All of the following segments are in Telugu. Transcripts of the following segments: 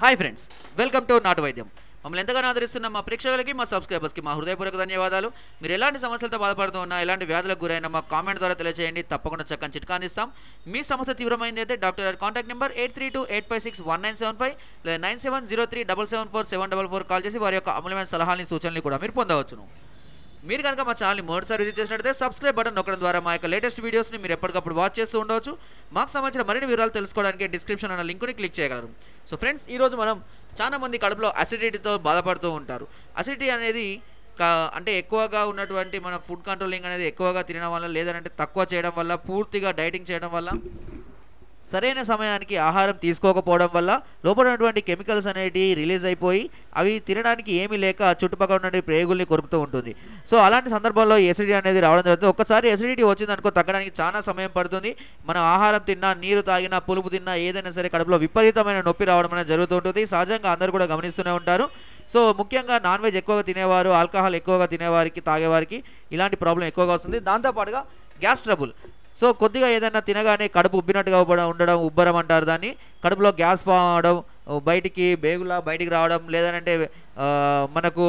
హాయ్ ఫ్రెండ్స్ వెల్కమ్ టు నాటు వైద్యం మమ్మల్ని ఎంతగానో ఆదరిస్తున్న మా ప్రేక్షకులకి మా సబ్స్క్రైబర్స్కి మా హృదయపూర్వక ధన్యవాదాలు. మీరు ఎలాంటి సమస్యలతో బాధపడుతూ ఉన్నా ఎలాంటి వ్యాధులకు గురైనా మా కామెంట్ ద్వారా తెలియజేయండి తప్పకుండా చక్కని చిట్కా అందిస్తాం. మీ సమస్య తీవ్రమైంది అయితే డాక్టర్ గారి contact number eight three two eight five six one nine seven five లేదా nine seven zero three double seven four seven double four call చేసి వారి యొక్క అమూల్యమైన సలహాలని సూచనలు కూడా మీరు పొందవచ్చును. మీరు కనుక మా ఛానల్ని మొదటిసారి విజిట్ చేసినట్లయితే సబ్స్క్రైబ్ బటన్ నొక్కడం ద్వారా మా యొక్క లేటెస్ట్ వీడియోస్ని మీరు ఎప్పటికప్పుడు వాచ్ చేస్తూ ఉండవచ్చు. మాకు సంబంధించిన మరిన్ని వివరాలు తెలుసుకోవడానికి డిస్క్రిప్షన్ అన్న లింక్ని క్లిక్ చేయగలరు. సో ఫ్రెండ్స్ ఈరోజు మనం చాలా మంది కడుపులో అసిడిటీతో బాధపడుతూ ఉంటారు. అసిడిటీ అనేది కా అంటే ఎక్కువగా ఉన్నటువంటి మన ఫుడ్ కంట్రోలింగ్ అనేది ఎక్కువగా తినడం వల్ల లేదంటే తక్కువ చేయడం వల్ల పూర్తిగా డైటింగ్ చేయడం వల్ల సరైన సమయానికి ఆహారం తీసుకోకపోవడం వల్ల లోపల ఉన్నటువంటి కెమికల్స్ అనేటివి రిలీజ్ అయిపోయి అవి తినడానికి ఏమీ లేక చుట్టుపక్కల ఉన్న ప్రేగుల్ని కొరుకుతూ ఉంటుంది. సో అలాంటి సందర్భాల్లో ఎసిడిటీ అనేది రావడం జరుగుతుంది. ఒక్కసారి ఎసిడిటీ వచ్చిందనుకో తగ్గడానికి చాలా సమయం పడుతుంది. మనం ఆహారం తిన్నా నీరు తాగినా పులుపు తిన్నా ఏదైనా సరే కడుపులో విపరీతమైన నొప్పి రావడం అనేది జరుగుతూ ఉంటుంది. సహజంగా అందరూ కూడా గమనిస్తూనే ఉంటారు. సో ముఖ్యంగా నాన్ వెజ్ ఎక్కువగా తినేవారు ఆల్కహాల్ ఎక్కువగా తినేవారికి తాగేవారికి ఇలాంటి ప్రాబ్లం ఎక్కువగా వస్తుంది. దాంతోపాటుగా గ్యాస్ ట్రబుల్. సో కొద్దిగా ఏదైనా తినగానే కడుపు ఉబ్బినట్టుగా ఉండడం ఉబ్బరం అంటారు దాన్ని. కడుపులో గ్యాస్ ఫామ్ అవడం బయటికి బేగులా బయటికి రావడం లేదంటే మనకు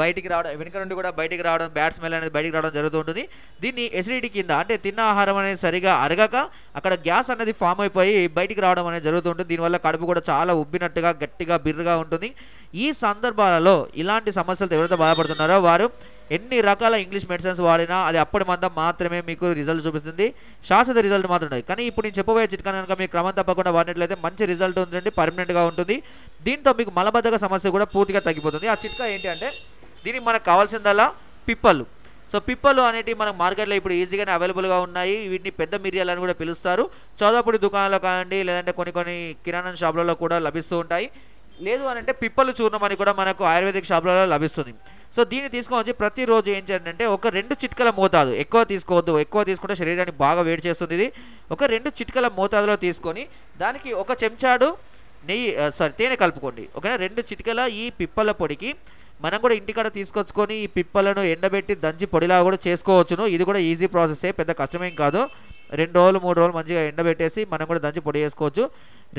బయటికి రావడం వెనుక నుండి కూడా బయటికి రావడం బ్యాడ్ స్మెల్ అనేది బయటికి రావడం జరుగుతూ ఉంటుంది. దీన్ని ఎసిడిటీ కింద అంటే తిన్న ఆహారం అనేది సరిగా అరగక అక్కడ గ్యాస్ అనేది ఫామ్ అయిపోయి బయటికి రావడం అనేది జరుగుతూ ఉంటుంది. దీనివల్ల కడుపు కూడా చాలా ఉబ్బినట్టుగా గట్టిగా బిర్రుగా ఉంటుంది. ఈ సందర్భాలలో ఇలాంటి సమస్యలతో ఎవరైతే బాధపడుతున్నారో వారు ఎన్ని రకాల ఇంగ్లీష్ మెడిసిన్స్ వాడినా అది అప్పటి మందం మాత్రమే మీకు రిజల్ట్ చూపిస్తుంది. శాశ్వత రిజల్ట్ మాత్రం ఉండదు కానీ ఇప్పుడు నేను చెప్పబోయే చిట్కా కనుక మీకు క్రమం తప్పకుండా వాడినట్లయితే మంచి రిజల్ట్ ఉందండి పర్మనెంట్గా ఉంటుంది. దీంతో మీకు మలబద్ధక సమస్య కూడా పూర్తిగా తగ్గిపోతుంది. ఆ చిట్కా ఏంటి అంటే దీనికి మనకు కావాల్సిందల్లా పిప్పలు. సో పిప్పలు అనేటివి మనకు మార్కెట్లో ఇప్పుడు ఈజీగానే అవైలబుల్గా ఉన్నాయి. వీటిని పెద్ద మిరియాలు అని కూడా పిలుస్తారు. చౌదాపుడి దుకాణాల్లో కానివ్వండి లేదంటే కొన్ని కొన్ని కిరాణా షాపులలో కూడా లభిస్తూ ఉంటాయి. లేదు అని అంటే పిప్పలు చూర్ణం అని కూడా మనకు ఆయుర్వేదిక్ షాపులలో లభిస్తుంది. సో దీన్ని తీసుకొని వచ్చి ప్రతిరోజు ఏం చేయండి అంటే ఒక రెండు చిట్కల మోతాదు. ఎక్కువ తీసుకోవద్దు ఎక్కువ తీసుకుంటే శరీరాన్ని బాగా వేడి చేస్తుంది ఇది. ఒక రెండు చిట్కల మోతాదులో తీసుకొని దానికి ఒక చెంచాడు నెయ్యి సారీ తేనె కలుపుకోండి. ఓకేనా? రెండు చిటికల ఈ పిప్పల పొడికి మనం కూడా ఇంటికాడ తీసుకొచ్చుకొని ఈ పిప్పలను ఎండబెట్టి దంచి పొడిలా కూడా చేసుకోవచ్చును. ఇది కూడా ఈజీ ప్రాసెసే పెద్ద కష్టమేం కాదు. రెండు రోజులు మూడు రోజులు మంచిగా ఎండబెట్టేసి మనం కూడా దంచి పొడి చేసుకోవచ్చు.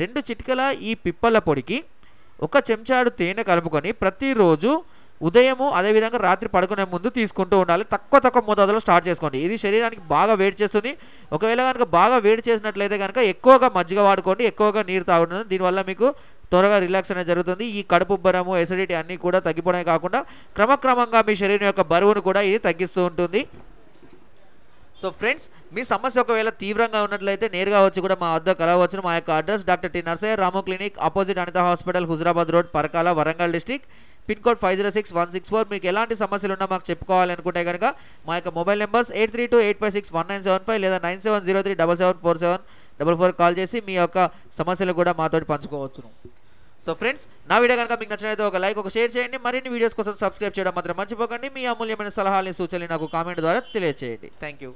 రెండు చిటికల ఈ పిప్పల పొడికి ఒక చెంచాడు తేనె కలుపుకొని ప్రతిరోజు ఉదయము అదేవిధంగా రాత్రి పడుకునే ముందు తీసుకుంటూ ఉండాలి. తక్కువ తక్కువ మోతాదులో స్టార్ట్ చేసుకోండి. ఇది శరీరానికి బాగా వేడి చేస్తుంది. ఒకవేళ కనుక బాగా వేడి చేసినట్లయితే కనుక ఎక్కువగా మజ్జిగ వాడుకోండి ఎక్కువగా నీరు తాగుతుంది దీనివల్ల మీకు త్వరగా రిలాక్స్ అనేది జరుగుతుంది. ఈ కడుపు బరము ఎసిడిటీ అన్నీ కూడా తగ్గిపోవడమే కాకుండా క్రమక్రమంగా మీ శరీరం యొక్క బరువును కూడా ఇది తగ్గిస్తూ ఉంటుంది. సో ఫ్రెండ్స్ మీ సమస్య ఒకవేళ తీవ్రంగా ఉన్నట్లయితే నేరుగా వచ్చి కూడా మా వద్ద కలవచ్చు మా యొక్క address doctor T Narsaiah Ramu clinic opposite Anitha hospital Huzurabad road Parakala Warangal district pin code five zero six one six four. మీకు ఎలాంటి సమస్యలు ఉన్నా మాకు చెప్పుకోవాలనుకుంటే కనుక మా యొక్క mobile numbers eight three two eight five six one nine seven five లేదా nine seven zero three double seven four seven double four call చేసి మీ యొక్క సమస్యలు కూడా మాతో పంచుకోవచ్చును. సో ఫ్రెండ్స్ నా వీడియో కనుక మీకు నచ్చినట్లయితే ఒక లైక్ ఒక షేర్ చేయండి. మరిన్ని వీడియోస్ కోసం సబ్స్క్రైబ్ చేయడం మాత్రం మర్చిపోకండి. మీ అమూల్యమైన సలహాలని సూచనలు నాకు కామెంట్ ద్వారా తెలియజేయండి థ్యాంక్ యూ